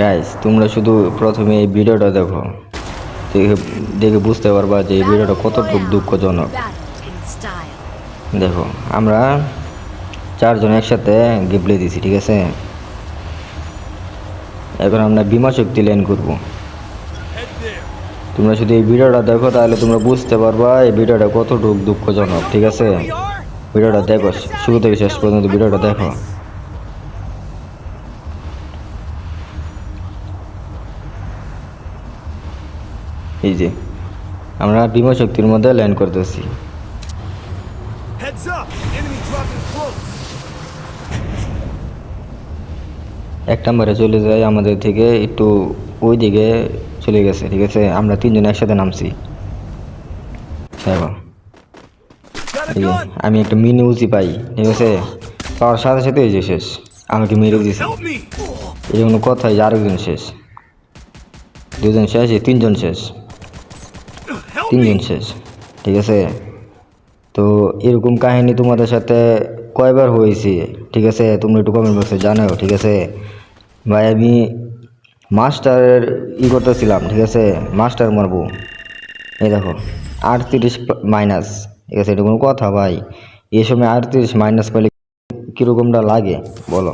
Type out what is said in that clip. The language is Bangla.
গাইস তোমরা শুধু প্রথমে এই ভিডিওটা দেখো। দেখে দেখে বুঝতে পারবা যে এই ভিডিওটা কতটুকু দুঃখজনক. দেখো, আমরা চারজন একসাথে গেমপ্লে দিছি, ঠিক আছে? এখন আমরা বিমা শক্তি লেন করব। তোমরা শুধু এই ভিডিওটা দেখো, তাহলে তোমরা বুঝতে পারবা এই ভিডিওটা কতটুকু দুঃখজনক, ঠিক আছে? ভিডিওটা দেখো, শুরু থেকে শেষ পর্যন্ত ভিডিওটা দেখো। এই যে আমরা বিমা শক্তির মধ্যে ল্যান্ড করতেছি! এক নম্বরে চলে যায় আমাদের থেকে একটু ওই দিকে চলে গেছে ঠিক আছে? আমরা তিনজন একসাথে নামছি! আমি একটা মিনি উজি পাই ঠিক আছে? পাওয়ার সাথে সাথে এই যে শেষ। আমাকে মেরে দিয়েছে এই কোনো কথা এই যে আরেকজন শেষ। দুজন শেষ এই তিনজন শেষ। তিনজন! শেষ ঠিক আছে? তো এরকম কাহিনী তোমাদের সাথে কয়বার হয়েছে ঠিক আছে? তোমরা একটু কমেন্ট বক্সে জানাও ঠিক আছে? ভাই আমি মাস্টারের ই করতেছিলাম ঠিক আছে? মাস্টার মারবো। এই দেখো আটত্রিশ মাইনাস ঠিক আছে? এটা কোনো কথা ভাই। এই সময় আটত্রিশ মাইনাস পেলে কীরকমটা লাগে বলো?